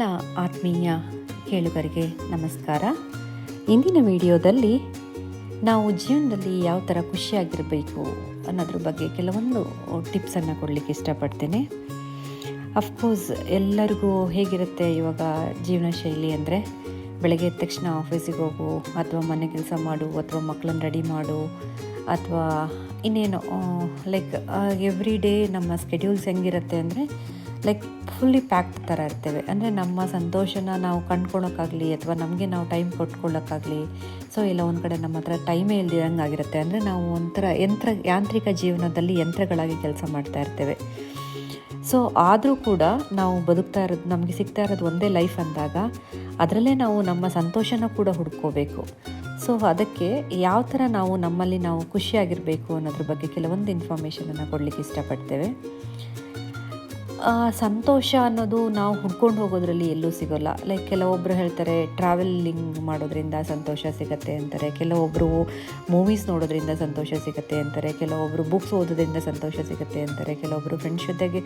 ಎಲ್ಲ ಆತ್ಮೀಯ ಕೇಳುಗರಿಗೆ ನಮಸ್ಕಾರ. ಇಂದಿನ ವಿಡಿಯೋದಲ್ಲಿ ನಾವು ಜೀವನದಲ್ಲಿ ಯಾವ ಥರ ಖುಷಿಯಾಗಿರಬೇಕು ಅನ್ನೋದ್ರ ಬಗ್ಗೆ ಕೆಲವೊಂದು ಟಿಪ್ಸನ್ನು ಕೊಡಲಿಕ್ಕೆ ಇಷ್ಟಪಡ್ತೇನೆ. ಅಫ್ಕೋರ್ಸ್ ಎಲ್ಲರಿಗೂ ಹೇಗಿರುತ್ತೆ ಇವಾಗ ಜೀವನ ಶೈಲಿ ಅಂದರೆ? ಬೆಳಗ್ಗೆ ಎದ್ದ ತಕ್ಷಣ ಆಫೀಸಿಗೆ ಹೋಗು, ಅಥವಾ ಮನೆ ಕೆಲಸ ಮಾಡು, ಅಥವಾ ಮಕ್ಕಳನ್ನ ರೆಡಿ ಮಾಡು, ಅಥವಾ ಇನ್ನೇನು ಲೈಕ್ ಎವ್ರಿ ಡೇ ನಮ್ಮ ಸ್ಕೆಡ್ಯೂಲ್ಸ್ ಹೆಂಗಿರುತ್ತೆ ಅಂದರೆ ಲೈಕ್ ಫುಲ್ಲಿ ಪ್ಯಾಕ್ಡ್ ಥರ ಇರ್ತೇವೆ. ಅಂದರೆ ನಮ್ಮ ಸಂತೋಷನ ನಾವು ಕಂಡ್ಕೊಳ್ಳೋಕ್ಕಾಗಲಿ ಅಥವಾ ನಮಗೆ ನಾವು ಟೈಮ್ ಕೊಟ್ಕೊಳ್ಳೋಕ್ಕಾಗಲಿ ಸೊ ಇಲ್ಲ ಒಂದು ಕಡೆ ನಮ್ಮ ಹತ್ರ ಟೈಮೇ ಇಲ್ದಿರಂಗೆ ಆಗಿರುತ್ತೆ. ಅಂದರೆ ನಾವು ಒಂಥರ ಯಂತ್ರ, ಯಾಂತ್ರಿಕ ಜೀವನದಲ್ಲಿ ಯಂತ್ರಗಳಾಗಿ ಕೆಲಸ ಮಾಡ್ತಾ ಇರ್ತೇವೆ. ಸೊ ಆದರೂ ಕೂಡ ನಾವು ಬದುಕ್ತಾ ಇರೋದು, ನಮಗೆ ಸಿಗ್ತಾ ಇರೋದು ಒಂದೇ ಲೈಫ್ ಅಂದಾಗ ಅದರಲ್ಲೇ ನಾವು ನಮ್ಮ ಸಂತೋಷನ ಕೂಡ ಹುಡ್ಕೋಬೇಕು. ಸೊ ಅದಕ್ಕೆ ಯಾವ ಥರ ನಾವು ನಮ್ಮಲ್ಲಿ ನಾವು ಖುಷಿಯಾಗಿರಬೇಕು ಅನ್ನೋದ್ರ ಬಗ್ಗೆ ಕೆಲವೊಂದು ಇನ್ಫಾರ್ಮೇಷನನ್ನು ಕೊಡಲಿಕ್ಕೆ ಇಷ್ಟಪಡ್ತೇವೆ. ಸಂತೋಷ ಅನ್ನೋದು ನಾವು ಹುಡ್ಕೊಂಡು ಹೋಗೋದ್ರಲ್ಲಿ ಎಲ್ಲೂ ಸಿಗೋಲ್ಲ. ಲೈಕ್ ಕೆಲವೊಬ್ಬರು ಹೇಳ್ತಾರೆ ಟ್ರಾವೆಲಿಂಗ್ ಮಾಡೋದ್ರಿಂದ ಸಂತೋಷ ಸಿಗತ್ತೆ ಅಂತಾರೆ. ಕೆಲವೊಬ್ಬರು ಮೂವೀಸ್ ನೋಡೋದ್ರಿಂದ ಸಂತೋಷ ಸಿಗತ್ತೆ ಅಂತಾರೆ. ಕೆಲವೊಬ್ಬರು ಬುಕ್ಸ್ ಓದೋದ್ರಿಂದ ಸಂತೋಷ ಸಿಗತ್ತೆ ಅಂತಾರೆ. ಕೆಲವೊಬ್ಬರು ಫ್ರೆಂಡ್ಸ್ ಜೊತೆಗೆ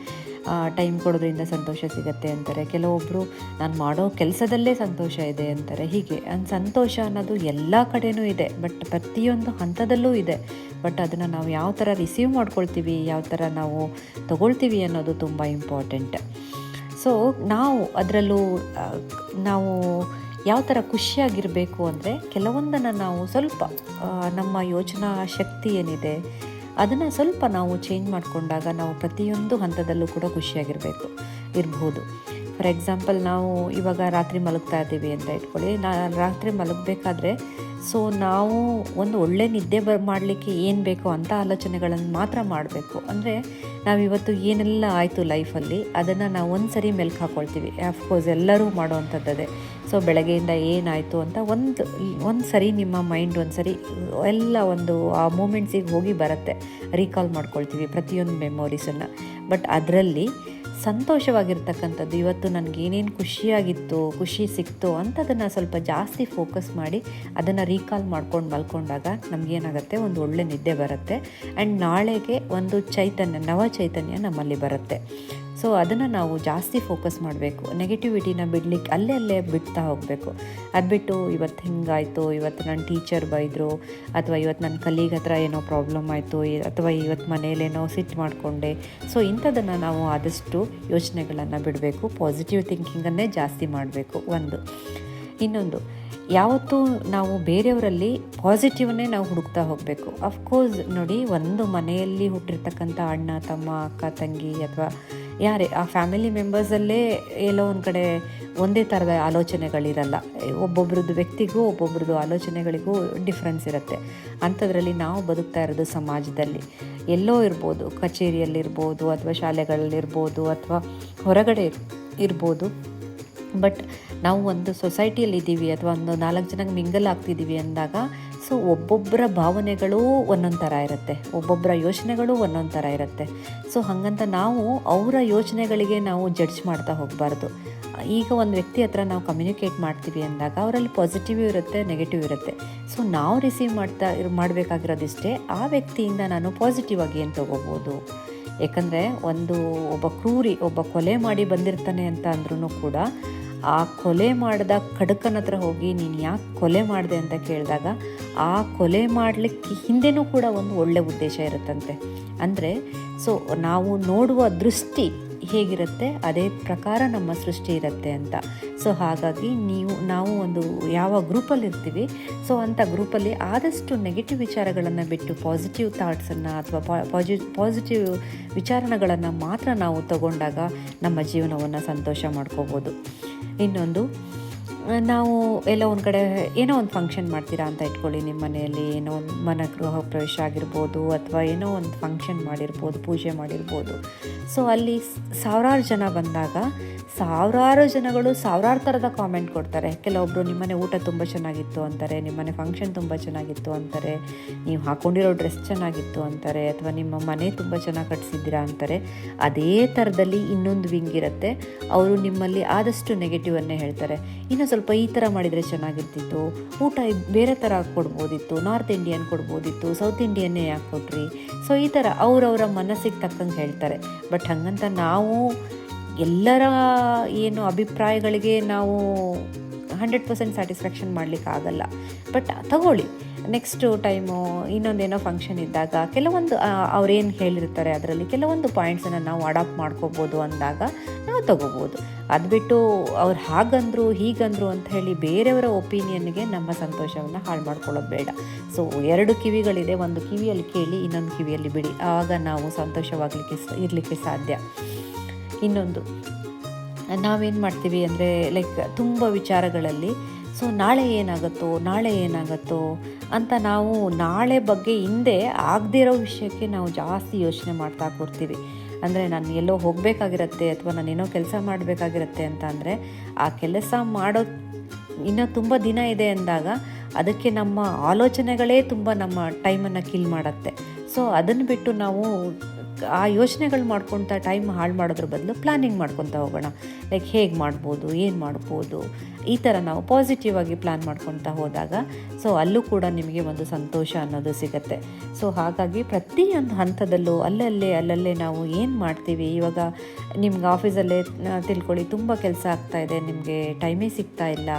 ಟೈಮ್ ಕೊಡೋದ್ರಿಂದ ಸಂತೋಷ ಸಿಗತ್ತೆ ಅಂತಾರೆ. ಕೆಲವೊಬ್ಬರು ನಾನು ಮಾಡೋ ಕೆಲಸದಲ್ಲೇ ಸಂತೋಷ ಇದೆ ಅಂತಾರೆ. ಹೀಗೆ ಸಂತೋಷ ಅನ್ನೋದು ಎಲ್ಲ ಕಡೆಯೂ ಇದೆ. ಬಟ್ ಪ್ರತಿಯೊಂದು ಹಂತದಲ್ಲೂ ಇದೆ. ಬಟ್ ಅದನ್ನು ನಾವು ಯಾವ ಥರ ರಿಸೀವ್ ಮಾಡ್ಕೊಳ್ತೀವಿ, ಯಾವ ಥರ ನಾವು ತಗೊಳ್ತೀವಿ ಅನ್ನೋದು ತುಂಬ ಇಂಪಾರ್ಟೆಂಟ್ ಸೊ ನಾವು ಅದರಲ್ಲೂ ನಾವು ಯಾವ ಥರ ಖುಷಿಯಾಗಿರಬೇಕು ಅಂದರೆ, ಕೆಲವೊಂದನ್ನು ನಾವು ಸ್ವಲ್ಪ ನಮ್ಮ ಯೋಚನಾ ಶಕ್ತಿ ಏನಿದೆ, ಅದನ್ನು ಸ್ವಲ್ಪ ನಾವು ಚೇಂಜ್ ಮಾಡಿಕೊಂಡಾಗ ನಾವು ಪ್ರತಿಯೊಂದು ಹಂತದಲ್ಲೂ ಕೂಡ ಖುಷಿಯಾಗಿರಬೇಕು, ಇರ್ಬೋದು. ಫಾರ್ ಎಕ್ಸಾಂಪಲ್ ನಾವು ಇವಾಗ ರಾತ್ರಿ ಮಲಗ್ತಾ ಇದ್ದೀವಿ ಅಂತ ಇಟ್ಕೊಳ್ಳಿ. ನಾ, ರಾತ್ರಿ ಮಲಗಬೇಕಾದ್ರೆ ಸೊ ನಾವು ಒಂದು ಒಳ್ಳೆ ನಿದ್ದೆ ಬ ಮಾಡಲಿಕ್ಕೆ ಏನು ಬೇಕೋ ಅಂಥ ಆಲೋಚನೆಗಳನ್ನು ಮಾತ್ರ ಮಾಡಬೇಕು. ಅಂದರೆ ನಾವು ಇವತ್ತು ಏನೆಲ್ಲ ಆಯಿತು ಲೈಫಲ್ಲಿ, ಅದನ್ನು ನಾವು ಒಂದು ಸರಿ ಮೆಲ್ಕು ಹಾಕ್ಕೊಳ್ತೀವಿ ಆಫ್ಕೋರ್ಸ್ ಎಲ್ಲರೂ ಮಾಡೋವಂಥದ್ದೇ ಸೊ ಬೆಳಗ್ಗೆಯಿಂದ ಏನಾಯಿತು ಅಂತ ಒಂದು ಒಂದು ಸರಿ ನಿಮ್ಮ ಮೈಂಡ್ ಒಂದು ಸರಿ ಎಲ್ಲ ಒಂದು ಆ ಮೂಮೆಂಟ್ಸಿಗೆ ಹೋಗಿ ಬರುತ್ತೆ. ರೀಕಾಲ್ ಮಾಡ್ಕೊಳ್ತೀವಿ ಪ್ರತಿಯೊಂದು ಮೆಮೊರೀಸನ್ನು ಬಟ್ ಅದರಲ್ಲಿ ಸಂತೋಷವಾಗಿರ್ತಕ್ಕಂಥದ್ದು. ಇವತ್ತು ನನಗೆ ಏನೇನು ಖುಷಿಯಾಗಿತ್ತು, ಖುಷಿ ಸಿಕ್ತು ಅಂಥದನ್ನು ಸ್ವಲ್ಪ ಜಾಸ್ತಿ ಫೋಕಸ್ ಮಾಡಿ ಅದನ್ನು ರೀಕಾಲ್ ಮಾಡ್ಕೊಂಡು ಮಲ್ಕೊಂಡಾಗ ನಮಗೇನಾಗುತ್ತೆ, ಒಂದು ಒಳ್ಳೆ ನಿದ್ದೆ ಬರುತ್ತೆ. ಆ್ಯಂಡ್ ನಾಳೆಗೆ ಒಂದು ಚೈತನ್ಯ, ನವ ಚೈತನ್ಯ ನಮ್ಮಲ್ಲಿ ಬರುತ್ತೆ. ಸೊ ಅದನ್ನು ನಾವು ಜಾಸ್ತಿ ಫೋಕಸ್ ಮಾಡಬೇಕು. ನೆಗೆಟಿವಿಟಿನ ಬಿಡ್ಲಿಕ್ಕೆ ಅಲ್ಲೇ ಅಲ್ಲೇ ಬಿಡ್ತಾ ಹೋಗಬೇಕು. ಅದು ಬಿಟ್ಟು ಇವತ್ತು ಹಿಂಗಾಯಿತು ಇವತ್ತು ನನ್ನ ಟೀಚರ್ ಬೈದರು, ಅಥವಾ ಇವತ್ತು ನನ್ನ ಕಲೀಗ್ ಹತ್ರ ಏನೋ ಪ್ರಾಬ್ಲಮ್ ಆಯಿತು ಅಥವಾ ಇವತ್ತು ಮನೇಲೇನೋ ಸಿಟ್ ಮಾಡಿಕೊಂಡೆ. ಸೊ ಇಂಥದನ್ನು ನಾವು ಆದಷ್ಟು ಯೋಚನೆಗಳನ್ನು ಬಿಡಬೇಕು ಪಾಸಿಟಿವ್ ಥಿಂಕಿಂಗನ್ನೇ ಜಾಸ್ತಿ ಮಾಡಬೇಕು. ಒಂದು. ಇನ್ನೊಂದು, ಯಾವತ್ತೂ ನಾವು ಬೇರೆಯವರಲ್ಲಿ ಪಾಸಿಟಿವ್ನೇ ನಾವು ಹುಡುಕ್ತಾ ಹೋಗಬೇಕು. ಅಫ್ಕೋರ್ಸ್ ನೋಡಿ, ಒಂದು ಮನೆಯಲ್ಲಿ ಹುಟ್ಟಿರ್ತಕ್ಕಂಥ ಅಣ್ಣ, ತಮ್ಮ, ಅಕ್ಕ, ತಂಗಿ ಅಥವಾ ಯಾರೇ ಆ ಫ್ಯಾಮಿಲಿ ಮೆಂಬರ್ಸಲ್ಲೇ ಎಲ್ಲೋ ಒಂದು ಕಡೆ ಒಂದೇ ಥರದ ಆಲೋಚನೆಗಳಿರಲ್ಲ. ಒಬ್ಬೊಬ್ರದ್ದು ವ್ಯಕ್ತಿಗೂ ಒಬ್ಬೊಬ್ರದ್ದು ಆಲೋಚನೆಗಳಿಗೂ ಡಿಫ್ರೆನ್ಸ್ ಇರುತ್ತೆ. ಅಂಥದ್ರಲ್ಲಿ ನಾವು ಬದುಕ್ತಾ ಇರೋದು ಸಮಾಜದಲ್ಲಿ. ಎಲ್ಲೋ ಇರ್ಬೋದು, ಕಚೇರಿಯಲ್ಲಿರ್ಬೋದು ಅಥವಾ ಶಾಲೆಗಳಲ್ಲಿರ್ಬೋದು ಅಥವಾ ಹೊರಗಡೆ ಇರ್ಬೋದು. ಬಟ್ ನಾವು ಒಂದು ಸೊಸೈಟಿಯಲ್ಲಿ ಇದ್ದೀವಿ ಅಥವಾ ಒಂದು ನಾಲ್ಕು ಜನಕ್ಕೆ ಮಿಂಗಲ್ ಆಗ್ತಿದ್ದೀವಿ ಅಂದಾಗ ಸೊ ಒಬ್ಬೊಬ್ಬರ ಭಾವನೆಗಳು ಒಂದೊಂದು ಥರ ಇರುತ್ತೆ. ಒಬ್ಬೊಬ್ಬರ ಯೋಚನೆಗಳು ಒಂದೊಂದು ಥರ ಇರುತ್ತೆ. ಸೊ ಹಾಗಂತ ನಾವು ಅವರ ಯೋಚನೆಗಳಿಗೆ ನಾವು ಜಡ್ಜ್ ಮಾಡ್ತಾ ಹೋಗಬಾರ್ದು. ಈಗ ಒಂದು ವ್ಯಕ್ತಿ ಹತ್ರ ನಾವು ಕಮ್ಯುನಿಕೇಟ್ ಮಾಡ್ತೀವಿ ಅಂದಾಗ ಅವರಲ್ಲಿ ಪಾಸಿಟಿವ್ ಇರುತ್ತೆ ನೆಗೆಟಿವ್ ಇರುತ್ತೆ. ಸೊ ನಾವು ರಿಸೀವ್ ಮಾಡ್ತಾ ಇರ್, ಮಾಡಬೇಕಾಗಿರೋದಿಷ್ಟೇ ಆ ವ್ಯಕ್ತಿಯಿಂದ ನಾನು ಪಾಸಿಟಿವ್ ಆಗಿ ಏನು ತೊಗೋಬೋದು? ಯಾಕಂದರೆ ಒಂದು ಒಬ್ಬ ಕ್ರೂರಿ, ಒಬ್ಬ ಕೊಲೆ ಮಾಡಿ ಬಂದಿರ್ತಾನೆ ಅಂತ ಅಂದ್ರೂ ಕೂಡ ಆ ಕೊಲೆ ಮಾಡಿದ ಖಡಕನ ಹತ್ರ ಹೋಗಿ ನೀನು ಯಾಕೆ ಕೊಲೆ ಮಾಡಿದೆ ಅಂತ ಕೇಳಿದಾಗ ಆ ಕೊಲೆ ಮಾಡಲಿಕ್ಕೆ ಹಿಂದೆನೂ ಕೂಡ ಒಂದು ಒಳ್ಳೆ ಉದ್ದೇಶ ಇರುತ್ತಂತೆ. ಅಂದರೆ ಸೊ ನಾವು ನೋಡುವ ದೃಷ್ಟಿ ಹೇಗಿರುತ್ತೆ, ಅದೇ ಪ್ರಕಾರ ನಮ್ಮ ಸೃಷ್ಟಿ ಇರುತ್ತೆ ಅಂತ. ಸೊ ಹಾಗಾಗಿ ನೀವು, ನಾವು ಒಂದು ಯಾವ ಗ್ರೂಪಲ್ಲಿ ಇರ್ತೀವಿ ಸೊ ಅಂಥ ಗ್ರೂಪಲ್ಲಿ ಆದಷ್ಟು ನೆಗೆಟಿವ್ ವಿಚಾರಗಳನ್ನು ಬಿಟ್ಟು ಪಾಸಿಟಿವ್ ಥಾಟ್ಸನ್ನು ಅಥವಾ ಪಾಸಿಟಿವ್ ವಿಚಾರಣೆಗಳನ್ನು ಮಾತ್ರ ನಾವು ತಗೊಂಡಾಗ ನಮ್ಮ ಜೀವನವನ್ನು ಸಂತೋಷ ಮಾಡ್ಕೋಬೋದು. ಇನ್ನೊಂದು ನಾವು ಎಲ್ಲೋ ಒಂದು ಕಡೆ ಏನೋ ಒಂದು ಫಂಕ್ಷನ್ ಮಾಡ್ತೀರಾ ಅಂತ ಇಟ್ಕೊಳ್ಳಿ. ನಿಮ್ಮ ಮನೆಯಲ್ಲಿ ಏನೋ ಒಂದು ಮನ ಗೃಹ ಪ್ರವೇಶ ಆಗಿರ್ಬೋದು ಅಥವಾ ಏನೋ ಒಂದು ಫಂಕ್ಷನ್ ಮಾಡಿರ್ಬೋದು, ಪೂಜೆ ಮಾಡಿರ್ಬೋದು. ಸೊ ಅಲ್ಲಿ ಸಾವಿರಾರು ಜನ ಬಂದಾಗ ಸಾವಿರಾರು ಜನಗಳು ಸಾವಿರಾರು ಥರದ ಕಾಮೆಂಟ್ ಕೊಡ್ತಾರೆ. ಕೆಲವೊಬ್ಬರು ನಿಮ್ಮನೆ ಊಟ ತುಂಬ ಚೆನ್ನಾಗಿತ್ತು ಅಂತಾರೆ ನಿಮ್ಮನೆ ಫಂಕ್ಷನ್ ತುಂಬ ಚೆನ್ನಾಗಿತ್ತು ಅಂತಾರೆ, ನೀವು ಹಾಕೊಂಡಿರೋ ಡ್ರೆಸ್ ಚೆನ್ನಾಗಿತ್ತು ಅಂತಾರೆ, ಅಥವಾ ನಿಮ್ಮ ಮನೆ ತುಂಬ ಚೆನ್ನಾಗಿ ಕಟ್ಸಿದ್ದೀರಾ ಅಂತಾರೆ. ಅದೇ ಥರದಲ್ಲಿ ಇನ್ನೊಂದು ವಿಂಗ್ ಇರುತ್ತೆ. ಅವರು ನಿಮ್ಮಲ್ಲಿ ಆದಷ್ಟು ನೆಗೆಟಿವನ್ನೇ ಹೇಳ್ತಾರೆ. ಇನ್ನು ಸ್ವಲ್ಪ ಈ ಥರ ಮಾಡಿದರೆ ಚೆನ್ನಾಗಿರ್ತಿತ್ತು. ಊಟ ಬೇರೆ ಥರ ಕೊಡ್ಬೋದಿತ್ತು. ನಾರ್ತ್ ಇಂಡಿಯನ್ ಕೊಡ್ಬೋದಿತ್ತು. ಸೌತ್ ಇಂಡಿಯನ್ನೇ ಯಾಕೆ ಕೊಟ್ರಿ? ಸೊ ಈ ಥರ ಅವರವರ ಮನಸ್ಸಿಗೆ ತಕ್ಕಂಗೆ ಹೇಳ್ತಾರೆ. ಬಟ್ ಹಾಗಂತ ನಾವು ಎಲ್ಲರ ಏನು ಅಭಿಪ್ರಾಯಗಳಿಗೆ ನಾವು ಹಂಡ್ರೆಡ್ ಪರ್ಸೆಂಟ್ ಸ್ಯಾಟಿಸ್ಫ್ಯಾಕ್ಷನ್ ಮಾಡಲಿಕ್ಕೆ ಆಗಲ್ಲ ಬಟ್ ತಗೊಳ್ಳಿ. ನೆಕ್ಸ್ಟು ಟೈಮು ಇನ್ನೊಂದೇನೋ ಫಂಕ್ಷನ್ ಇದ್ದಾಗ, ಕೆಲವೊಂದು ಅವ್ರೇನು ಹೇಳಿರ್ತಾರೆ ಅದರಲ್ಲಿ, ಕೆಲವೊಂದು ಪಾಯಿಂಟ್ಸನ್ನು ನಾವು ಅಡಾಪ್ಟ್ ಮಾಡ್ಕೋಬೋದು ಅಂದಾಗ, ನಾವು ತಗೋಬೋದು. ಅದು ಬಿಟ್ಟು ಅವ್ರು ಹಾಗಂದ್ರು, ಹೀಗಂದ್ರು ಅಂತ ಹೇಳಿ ಬೇರೆಯವರ ಒಪಿನಿಯನ್ಗೆ ನಮ್ಮ ಸಂತೋಷವನ್ನು ಹಾಳು ಮಾಡ್ಕೊಳ್ಳೋದು ಬೇಡ. ಸೊ ಎರಡು ಕಿವಿಗಳಿದೆ, ಒಂದು ಕಿವಿಯಲ್ಲಿ ಕೇಳಿ, ಇನ್ನೊಂದು ಕಿವಿಯಲ್ಲಿ ಬಿಡಿ. ಆಗ ನಾವು ಸಂತೋಷವಾಗಲಿಕ್ಕೆ ಇರಲಿಕ್ಕೆ ಸಾಧ್ಯ. ಇನ್ನೊಂದು, ನಾವೇನು ಮಾಡ್ತೀವಿ ಅಂದರೆ ಲೈಕ್ ತುಂಬ ವಿಚಾರಗಳಲ್ಲಿ ಸೊ ನಾಳೆ ಏನಾಗುತ್ತೋ ನಾಳೆ ಏನಾಗುತ್ತೋ ಅಂತ ನಾವು ನಾಳೆ ಬಗ್ಗೆ ಹಿಂದೆ ಆಗದಿರೋ ವಿಷಯಕ್ಕೆ ನಾವು ಜಾಸ್ತಿ ಯೋಚನೆ ಮಾಡ್ತಾ ಕೂರ್ತೀವಿ. ಅಂದರೆ ನಾನು ಎಲ್ಲೋ ಹೋಗಬೇಕಾಗಿರತ್ತೆ ಅಥವಾ ನಾನು ಏನೋ ಕೆಲಸ ಮಾಡಬೇಕಾಗಿರತ್ತೆ ಅಂತ ಅಂದರೆ ಆ ಕೆಲಸ ಮಾಡೋ ಇನ್ನೂ ತುಂಬ ದಿನ ಇದೆ ಅಂದಾಗ ಅದಕ್ಕೆ ನಮ್ಮ ಆಲೋಚನೆಗಳೇ ತುಂಬ ನಮ್ಮ ಟೈಮನ್ನು ಕಿಲ್ ಮಾಡುತ್ತೆ. ಸೊ ಅದನ್ನು ಬಿಟ್ಟು ನಾವು ಆ ಯೋಚನೆಗಳು ಮಾಡ್ಕೊತ ಟೈಮ್ ಹಾಳು ಮಾಡೋದ್ರ ಬದಲು ಪ್ಲ್ಯಾನಿಂಗ್ ಮಾಡ್ಕೊತಾ ಹೋಗೋಣ. ಲೈಕ್ ಹೇಗೆ ಮಾಡ್ಬೋದು, ಏನು ಮಾಡ್ಬೋದು, ಈ ಥರ ನಾವು ಪಾಸಿಟಿವ್ ಆಗಿ ಪ್ಲ್ಯಾನ್ ಮಾಡ್ಕೊತಾ ಹೋದಾಗ ಸೊ ಅಲ್ಲೂ ಕೂಡ ನಿಮಗೆ ಒಂದು ಸಂತೋಷ ಅನ್ನೋದು ಸಿಗುತ್ತೆ. ಸೊ ಹಾಗಾಗಿ ಪ್ರತಿಯೊಂದು ಹಂತದಲ್ಲೂ ಅಲ್ಲಲ್ಲೇ ಅಲ್ಲಲ್ಲೇ ನಾವು ಏನು ಮಾಡ್ತೀವಿ, ಇವಾಗ ನಿಮ್ಗೆ ಆಫೀಸಲ್ಲೇ ತಿಳ್ಕೊಳ್ಳಿ, ತುಂಬ ಕೆಲಸ ಆಗ್ತಾಯಿದೆ ನಿಮಗೆ ಟೈಮೇ ಸಿಗ್ತಾ ಇಲ್ಲ.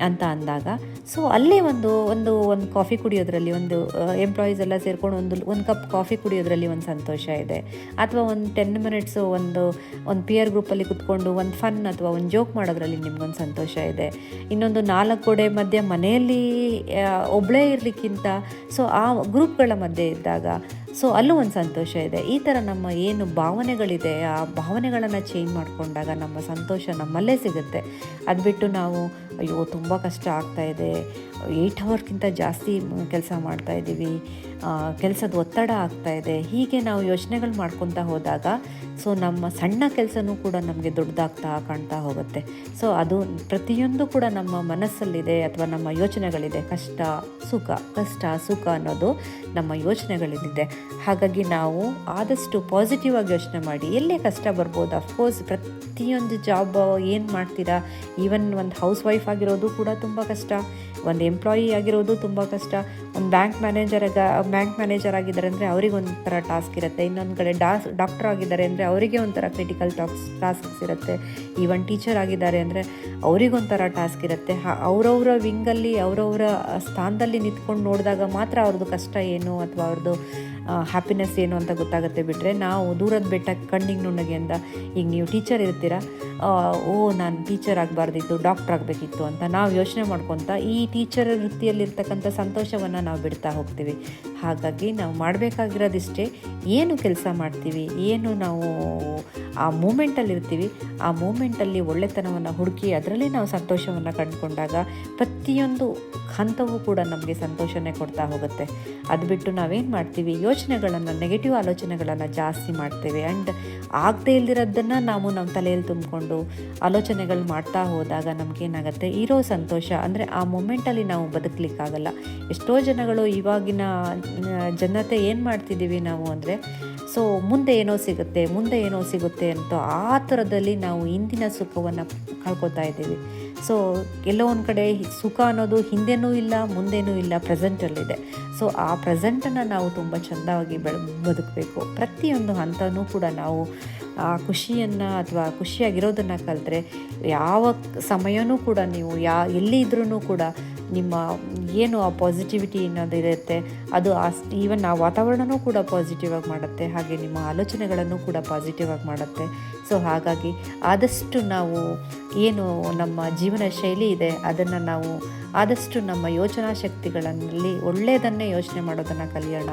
ಅಂತ ಅಂದಾಗ ಸೊ ಅಲ್ಲೇ ಒಂದು ಒಂದು ಒಂದು ಕಾಫಿ ಕುಡಿಯೋದ್ರಲ್ಲಿ ಒಂದು ಎಂಪ್ಲಾಯೀಸ್ ಎಲ್ಲ ಸೇರ್ಕೊಂಡು ಒಂದು ಒಂದು ಕಪ್ ಕಾಫಿ ಕುಡಿಯೋದ್ರಲ್ಲಿ ಒಂದು ಸಂತೋಷ ಇದೆ. ಅಥವಾ ಒಂದು ಟೆನ್ ಮಿನಿಟ್ಸು ಒಂದು ಒಂದು ಪಿಯರ್ ಗ್ರೂಪಲ್ಲಿ ಕುತ್ಕೊಂಡು ಒಂದು ಫನ್ ಅಥವಾ ಒಂದು ಜೋಕ್ ಮಾಡೋದ್ರಲ್ಲಿ ನಿಮ್ಗೊಂದು ಸಂತೋಷ ಇದೆ. ಇನ್ನೊಂದು ನಾಲ್ಕು ಗೋಡೆ ಮಧ್ಯೆ ಮನೆಯಲ್ಲಿ ಒಬ್ಬಳೇ ಇರಲಿಕ್ಕಿಂತ ಸೊ ಆ ಗ್ರೂಪ್ಗಳ ಮಧ್ಯೆ ಇದ್ದಾಗ ಸೊ ಅಲ್ಲೂ ಒಂದು ಸಂತೋಷ ಇದೆ. ಈ ಥರ ನಮ್ಮ ಏನು ಭಾವನೆಗಳಿದೆ, ಆ ಭಾವನೆಗಳನ್ನು ಚೇಂಜ್ ಮಾಡಿಕೊಂಡಾಗ ನಮ್ಮ ಸಂತೋಷ ನಮ್ಮಲ್ಲೇ ಸಿಗುತ್ತೆ. ಅದು ಬಿಟ್ಟು ನಾವು, ಅಯ್ಯೋ, ತುಂಬ ಕಷ್ಟ ಆಗ್ತಾ ಇದೆ. ಏಯ್ಟ್ ಅವರ್ಗಿಂತ ಜಾಸ್ತಿ ಕೆಲಸ ಮಾಡ್ತಾ ಇದ್ದೀವಿ. ಕೆಲಸದ ಒತ್ತಡ ಆಗ್ತಾ ಇದೆ. ಹೀಗೆ ನಾವು ಯೋಚನೆಗಳು ಮಾಡ್ಕೊತಾ ಹೋದಾಗ ಸೊ ನಮ್ಮ ಸಣ್ಣ ಕೆಲಸನೂ ಕೂಡ ನಮಗೆ ದೊಡ್ಡದಾಗ್ತಾ ಕಾಣ್ತಾ ಹೋಗುತ್ತೆ. ಸೊ ಅದು ಪ್ರತಿಯೊಂದು ಕೂಡ ನಮ್ಮ ಮನಸ್ಸಲ್ಲಿದೆ ಅಥವಾ ನಮ್ಮ ಯೋಚನೆಗಳಿದೆ. ಕಷ್ಟ, ಸುಖ ಕಷ್ಟ, ಸುಖ ಅನ್ನೋದು ನಮ್ಮ ಯೋಚನೆಗಳಲ್ಲಿದೆ ಹಾಗಾಗಿ ನಾವು ಆದಷ್ಟು ಪಾಸಿಟಿವ್ ಆಗಿ ಯೋಚನೆ ಮಾಡಿ, ಎಲ್ಲೇ ಕಷ್ಟ ಬರ್ಬೋದು ಅಫ್ಕೋರ್ಸ್ ಪ್ರತಿಯೊಂದು ಜಾಬ್ ಏನು ಮಾಡ್ತೀರಾ? ಈವನ್ ಒಂದು ಹೌಸ್ ವೈಫ್ ಆಗಿರೋದು ಕೂಡ ತುಂಬ ಕಷ್ಟ, ಒಂದು ಎಂಪ್ಲಾಯಿ ಆಗಿರೋದು ತುಂಬ ಕಷ್ಟ, ಒಂದು ಬ್ಯಾಂಕ್ ಮ್ಯಾನೇಜರ್ ಬ್ಯಾಂಕ್ ಮ್ಯಾನೇಜರ್ ಆಗಿದ್ದಾರೆ ಅಂದರೆ ಅವರಿಗೆ ಒಂಥರ ಟಾಸ್ಕ್ ಇರುತ್ತೆ, ಇನ್ನೊಂದು ಕಡೆ ಡಾಸ್ ಡಾಕ್ಟರ್ ಆಗಿದ್ದಾರೆ ಅಂದರೆ ಅವರಿಗೆ ಒಂಥರ ಕ್ರಿಟಿಕಲ್ ಟಾಕ್ಸ್ ಟಾಸ್ಕ್ಸ್ ಇರುತ್ತೆ ಈವನ್ ಟೀಚರ್ ಆಗಿದ್ದಾರೆ ಅಂದರೆ ಅವರಿಗೊಂಥರ ಟಾಸ್ಕ್ ಇರುತ್ತೆ ಅವರವರ ವಿಂಗಲ್ಲಿ ಅವರವರ ಸ್ಥಾನದಲ್ಲಿ ನಿಂತ್ಕೊಂಡು ನೋಡಿದಾಗ ಮಾತ್ರ ಅವ್ರದ್ದು ಕಷ್ಟ ಏನು, ಅಥವಾ ಅವ್ರದ್ದು ಹ್ಯಾಪಿನೆಸ್ ಏನು ಅಂತ ಗೊತ್ತಾಗುತ್ತೆ ಬಿಟ್ಟರೆ ನಾವು ದೂರದ ಬೆಟ್ಟ ಕಣ್ಣಿಗೆ ನುಣ್ಣಗೆ ಅಂತ ಈಗ ನೀವು ಟೀಚರ್ ಇರ್ತೀರ? ಓ, ನಾನು ಟೀಚರ್ ಆಗಬಾರ್ದಿತ್ತು ಡಾಕ್ಟ್ರ್ ಆಗಬೇಕಿತ್ತು ಅಂತ ನಾವು ಯೋಚನೆ ಮಾಡ್ಕೊತ ಈ ಟೀಚರ್ ವೃತ್ತಿಯಲ್ಲಿರ್ತಕ್ಕಂಥ ಸಂತೋಷವನ್ನು ನಾವು ಬಿಡ್ತಾ ಹೋಗ್ತೀವಿ. ಹಾಗಾಗಿ ನಾವು ಮಾಡಬೇಕಾಗಿರೋದಿಷ್ಟೇ, ಏನು ಕೆಲಸ ಮಾಡ್ತೀವಿ, ಏನು ನಾವು ಆ ಮೂಮೆಂಟಲ್ಲಿ ಇರ್ತೀವಿ, ಆ ಮೂಮೆಂಟಲ್ಲಿ ಒಳ್ಳೆತನವನ್ನು ಹುಡುಕಿ ಅದರಲ್ಲಿ ನಾವು ಸಂತೋಷವನ್ನು ಕಂಡುಕೊಂಡಾಗ ಪ್ರತಿಯೊಂದು ಹಂತವೂ ಕೂಡ ನಮಗೆ ಸಂತೋಷನೇ ಕೊಡ್ತಾ ಹೋಗುತ್ತೆ. ಅದು ಬಿಟ್ಟು ನಾವೇನು ಮಾಡ್ತೀವಿ, ಯೋಚನೆಗಳನ್ನು ನೆಗೆಟಿವ್ ಆಲೋಚನೆಗಳನ್ನು ಜಾಸ್ತಿ ಮಾಡ್ತೇವೆ. ಆ್ಯಂಡ್ ಆಗದೇ ಇಲ್ದಿರೋದನ್ನು ನಾವು ನಮ್ಮ ತಲೆಯಲ್ಲಿ ತುಂಬಿಕೊಂಡು ಆಲೋಚನೆಗಳು ಮಾಡ್ತಾ ಹೋದಾಗ ನಮಗೇನಾಗುತ್ತೆ, ಇರೋ ಸಂತೋಷ ಅಂದರೆ ಆ ಮೂಮೆಂಟಲ್ಲಿ ನಾವು ಬದುಕಲಿಕ್ಕಾಗಲ್ಲ. ಎಷ್ಟೋ ಜನಗಳು ಇವಾಗಿನ ಜನತೆ ಏನು ಮಾಡ್ತಿದ್ದೀವಿ ನಾವು ಅಂದರೆ, ಸೊ ಮುಂದೆ ಏನೋ ಸಿಗುತ್ತೆ, ಮುಂದೆ ಏನೋ ಸಿಗುತ್ತೆ ಅಂತ ಆ ಥರದಲ್ಲಿ ನಾವು ಇಂದಿನ ಸುಖವನ್ನು ಕಳ್ಕೊತಾ ಇದ್ದೀವಿ. ಸೊ ಎಲ್ಲೋ ಒಂದು ಕಡೆ ಸುಖ ಅನ್ನೋದು ಹಿಂದೆನೂ ಇಲ್ಲ, ಮುಂದೆನೂ ಇಲ್ಲ ಪ್ರೆಸೆಂಟಲ್ಲಿದೆ ಸೊ ಆ ಪ್ರೆಸೆಂಟನ್ನು ನಾವು ತುಂಬ ಚೆಂದವಾಗಿ ಬೆಳ, ಬದುಕಬೇಕು. ಪ್ರತಿಯೊಂದು ಹಂತನೂ ಕೂಡ ನಾವು ಆ ಖುಷಿಯನ್ನು ಅಥವಾ ಖುಷಿಯಾಗಿರೋದನ್ನು ಕಲಿತ್ರೆ ಯಾವ ಸಮಯನೂ ಕೂಡ ನೀವು ಯಾ, ಎಲ್ಲಿ ಇದ್ರೂ ಕೂಡ ನಿಮ್ಮ ಏನು ಆ ಪಾಸಿಟಿವಿಟಿ ಅನ್ನೋದು ಇರುತ್ತೆ, ಅದು ಆ ಈವನ್ ಆ ವಾತಾವರಣನೂ ಕೂಡ ಪಾಸಿಟಿವ್ ಆಗಿ ಮಾಡುತ್ತೆ, ಹಾಗೆ ನಿಮ್ಮ ಆಲೋಚನೆಗಳನ್ನು ಕೂಡ ಪಾಸಿಟಿವ್ ಆಗಿ ಮಾಡುತ್ತೆ. ಸೊ ಹಾಗಾಗಿ ಆದಷ್ಟು ನಾವು ಏನು ನಮ್ಮ ಜೀವನ ಶೈಲಿ ಇದೆ, ಅದನ್ನು ನಾವು ಆದಷ್ಟು ನಮ್ಮ ಯೋಚನಾ ಶಕ್ತಿಗಳಲ್ಲಿ ಒಳ್ಳೆಯದನ್ನೇ ಯೋಚನೆ ಮಾಡೋದನ್ನು ಕಲಿಯೋಣ.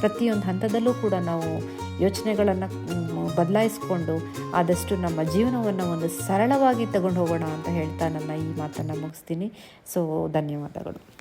ಪ್ರತಿಯೊಂದು ಹಂತದಲ್ಲೂ ಕೂಡ ನಾವು ಯೋಚನೆಗಳನ್ನು ಬದಲಾಯಿಸ್ಕೊಂಡು ಆದಷ್ಟು ನಮ್ಮ ಜೀವನವನ್ನು ಒಂದು ಸರಳವಾಗಿ ತಗೊಂಡು ಹೋಗೋಣ ಅಂತ ಹೇಳ್ತಾ ನನ್ನ ಈ ಮಾತನ್ನು ಮುಗಿಸ್ತೀನಿ. ಸೊ ಧನ್ಯವಾದಗಳು.